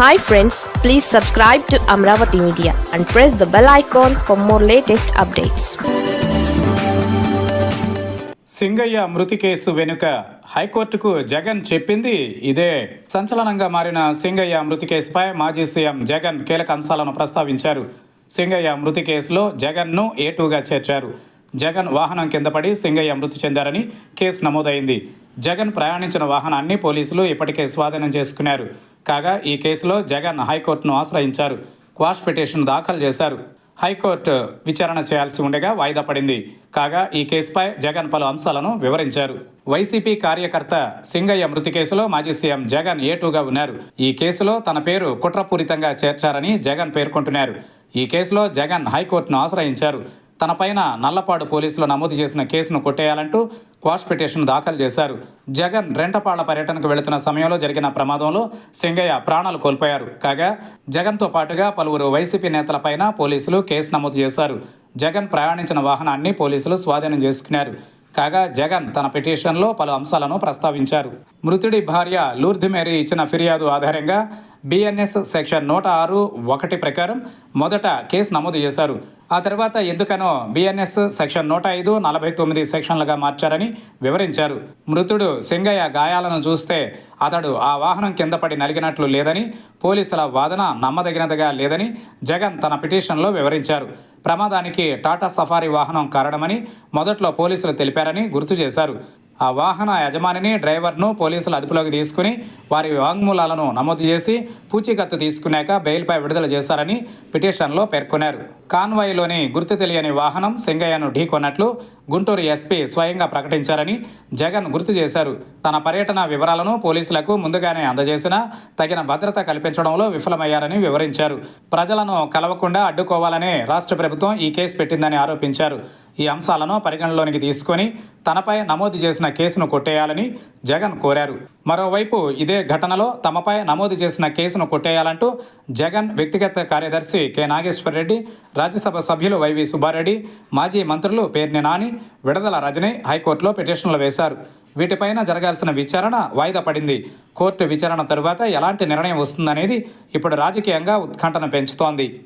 Hi friends please subscribe to Amaravati media and press the bell icon for more latest updates Singaiah మృతి case వెనుక హైకోర్టుకు జగన్ చెప్పింది ఇదే. సంచలనంగా మారిన సింగయ్య మృతి కేసుపై మాజీ సీఎం జగన్ కీలక అంశాలను ప్రస్తావించారు. సింగయ్య మృతి కేసులో జగన్ను ఏటూగా చేర్చారు. జగన్ వాహనం కింద పడి సింగయ్య మృతి చెందారని కేసు నమోదైంది. జగన్ ప్రయాణించిన వాహనాన్ని పోలీసులు ఇప్పటికే స్వాధీనం చేసుకున్నారు. కాగా ఈ కేసులో జగన్ హైకోర్టును ఆశ్రయించారు. క్వాష్ పిటిషన్ దాఖలు చేశారు. హైకోర్టు విచారణ చేయాల్సి ఉండగా వాయిదా పడింది. కాగా ఈ కేసుపై జగన్ పలు అంశాలను వివరించారు. వైసీపీ కార్యకర్త సింగయ్య మృతి కేసులో మాజీ సీఎం జగన్ ఏటూగా ఉన్నారు. ఈ కేసులో తన పేరు కుట్రపూరితంగా చేర్చారని జగన్ పేర్కొంటున్నారు. ఈ కేసులో జగన్ హైకోర్టును ఆశ్రయించారు. తనపైన నల్లపాడు పోలీసులు నమోదు చేసిన కేసును కొట్టేయాలంటూ క్వాష్ పిటిషన్ దాఖలు చేశారు. జగన్ రెంటపాళ్ళ పర్యటనకు వెళుతున్న సమయంలో జరిగిన ప్రమాదంలో సింగయ్య ప్రాణాలు కోల్పోయారు. కాగా జగన్తో పాటుగా పలువురు వైసీపీ నేతలపైన పోలీసులు కేసు నమోదు చేశారు. జగన్ ప్రయాణించిన వాహనాన్ని పోలీసులు స్వాధీనం చేసుకున్నారు. కాగా జగన్ తన పిటిషన్లో పలు అంశాలను ప్రస్తావించారు. మృతుడి భార్య లూర్ది మేరీ ఇచ్చిన ఫిర్యాదు ఆధారంగా బిఎన్ఎస్ సెక్షన్ నూట ఆరు ఒకటి ప్రకారం మొదట కేసు నమోదు చేశారు. ఆ తర్వాత ఎందుకనో బిఎన్ఎస్ సెక్షన్ నూట ఐదు నలభై తొమ్మిది సెక్షన్లుగా మార్చారని వివరించారు. మృతుడు సింగయ్య గాయాలను చూస్తే అతడు ఆ వాహనం కింద పడి నలిగినట్లు లేదని పోలీసుల వాదన నమ్మదగినదిగా లేదని జగన్ తన పిటిషన్లో వివరించారు. ప్రమాదానికి టాటా సఫారీ వాహనం కారణమని మొదట్లో పోలీసులు తెలిపారని గుర్తు చేశారు. ఆ వాహన యజమానిని డ్రైవర్ను పోలీసులు అదుపులోకి తీసుకుని వారి వాంగ్మూలాలను నమోదు చేసి పూచీకత్తు తీసుకున్నాక బెయిల్పై విడుదల చేశారని పిటిషన్లో పేర్కొన్నారు. కాన్వాయ్లోని గుర్తు తెలియని వాహనం సింగయ్యను ఢీకొన్నట్లు గుంటూరు ఎస్పీ స్వయంగా ప్రకటించారని జగన్ గుర్తు చేశారు. తన పర్యటన వివరాలను పోలీసులకు ముందుగానే అందజేసినా తగిన భద్రత కల్పించడంలో విఫలమయ్యారని వివరించారు. ప్రజలను కలవకుండా అడ్డుకోవాలనే రాష్ట్ర ప్రభుత్వం ఈ కేసు పెట్టిందని ఆరోపించారు. ఈ అంశాలను పరిగణలోనికి తీసుకొని తనపై నమోదు చేసిన కేసును కొట్టేయాలని జగన్ కోరారు. మరోవైపు ఇదే ఘటనలో తమపై నమోదు చేసిన కేసును కొట్టేయాలంటూ జగన్ వ్యక్తిగత కార్యదర్శి కె. నాగేశ్వర్ రెడ్డి రాజ్యసభ సభ్యులు వైవి సుబ్బారెడ్డి మాజీ మంత్రులు పేర్ని నాని విడదల రజని హైకోర్టులో పిటిషన్లు వేశారు. వీటిపైన జరగాల్సిన విచారణ వాయిదా పడింది. కోర్టు విచారణ తరువాత ఎలాంటి నిర్ణయం వస్తుందనేది ఇప్పుడు రాజకీయంగా ఉత్కంఠను పెంచుతోంది.